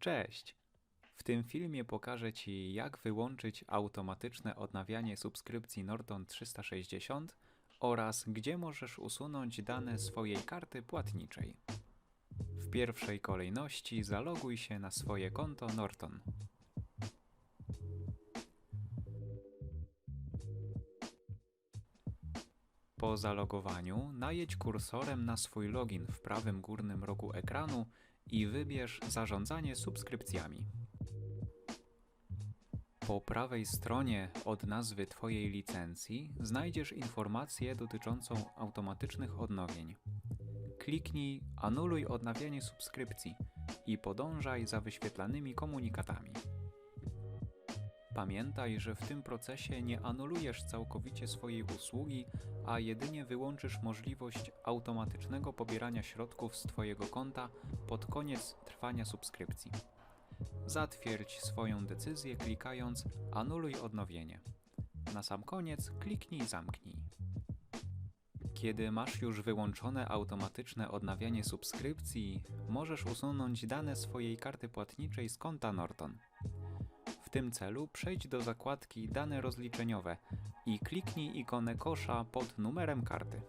Cześć! W tym filmie pokażę Ci, jak wyłączyć automatyczne odnawianie subskrypcji Norton 360 oraz gdzie możesz usunąć dane swojej karty płatniczej. W pierwszej kolejności zaloguj się na swoje konto Norton. Po zalogowaniu najedź kursorem na swój login w prawym górnym rogu ekranu i wybierz Zarządzanie subskrypcjami. Po prawej stronie od nazwy Twojej licencji znajdziesz informację dotyczącą automatycznych odnowień. Kliknij Anuluj odnawianie subskrypcji i podążaj za wyświetlanymi komunikatami. Pamiętaj, że w tym procesie nie anulujesz całkowicie swojej usługi, a jedynie wyłączysz możliwość automatycznego pobierania środków z Twojego konta pod koniec trwania subskrypcji. Zatwierdź swoją decyzję klikając Anuluj odnowienie. Na sam koniec kliknij Zamknij. Kiedy masz już wyłączone automatyczne odnawianie subskrypcji, możesz usunąć dane swojej karty płatniczej z konta Norton. W tym celu przejdź do zakładki Dane rozliczeniowe i kliknij ikonę kosza pod numerem karty.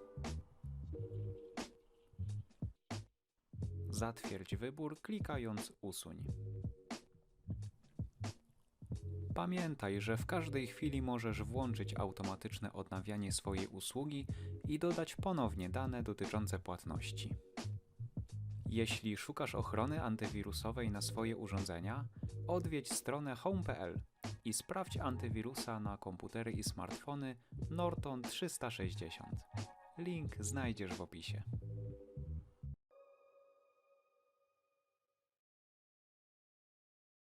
Zatwierdź wybór klikając Usuń. Pamiętaj, że w każdej chwili możesz włączyć automatyczne odnawianie swojej usługi i dodać ponownie dane dotyczące płatności. Jeśli szukasz ochrony antywirusowej na swoje urządzenia, odwiedź stronę home.pl i sprawdź antywirusa na komputery i smartfony Norton 360. Link znajdziesz w opisie.